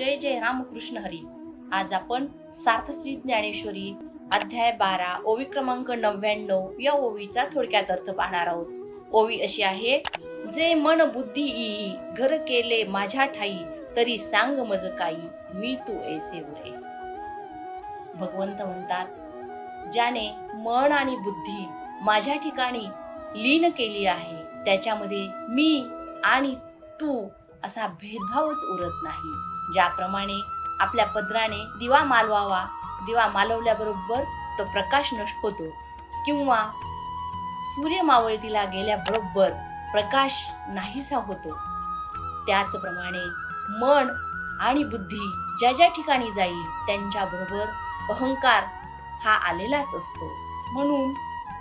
जय जय रामकृष्ण हरी. आज आपण सार्थश्री ज्ञानेश्वरी अध्याय बारा ओवी क्रमांक नव्याण्णव या ओवीचा थोडक्यात अर्थ पाहणार आहोत. ओवी अशी आहे जे मन बुद्धी ई घर केले माझ्या ठाई तरी सांग मज काही मी तू ऐसे उरे. भगवंत म्हणतात ज्याने मन आणि बुद्धी माझ्या ठिकाणी लीन केली आहे त्याच्यामध्ये मी आणि तू असा भेदभावच उरत नाही. ज्याप्रमाणे आपल्या पदराने दिवा मालवावा दिवा मालवल्याबरोबर तो प्रकाश नष्ट होतो. किंवा सूर्य मावळतीला गेल्याबरोबर प्रकाश नाहीसा होतो. त्याचप्रमाणे मन आणि बुद्धी ज्या ज्या ठिकाणी जाईल त्यांच्याबरोबर अहंकार हा आलेलाच असतो. म्हणून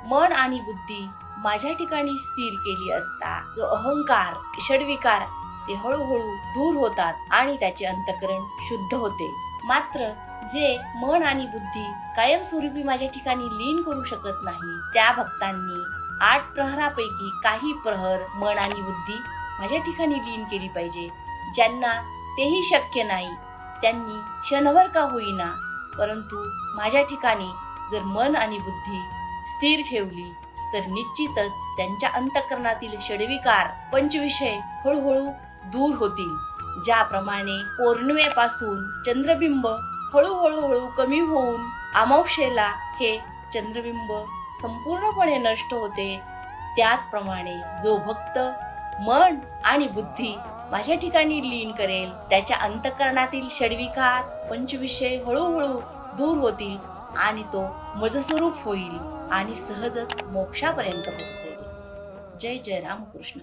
मन आणि बुद्धी माझ्या ठिकाणी स्थिर केली असता जो अहंकार षडविकार ते हळूहळू दूर होतात आणि त्याचे अंतकरण शुद्ध होते. मात्र जे मन आणि बुद्धी कायमस्वरूपी माझ्या ठिकाणी लीन करू शकत नाही त्या भक्तांनी आठ प्रहरापैकी काही प्रहर मन आणि बुद्धी माझ्या ठिकाणी लीन केली पाहिजे ज्यांना तेही शक्य नाही. त्यांनी क्षणभर का होईना परंतु माझ्या ठिकाणी जर मन आणि बुद्धी स्थिर ठेवली तर निश्चितच त्यांच्या अंतकरणातील षडविकार पंचविषय हळूहळू दूर होतील. ज्याप्रमाणे पौर्णिमेपासून चंद्रबिंब हळूहळू हळू कमी होऊन अमावशेला हे चंद्रबिंब संपूर्णपणे नष्ट होते. त्याचप्रमाणे जो भक्त मन आणि बुद्धी माझ्या ठिकाणी लीन करेल त्याच्या अंतकरणातील षडविकार पंचविषय हळूहळू दूर होतील आणि तो मजस्वरूप होईल आणि सहजच मोक्षापर्यंत पोहोचेल. जय जय रामकृष्ण.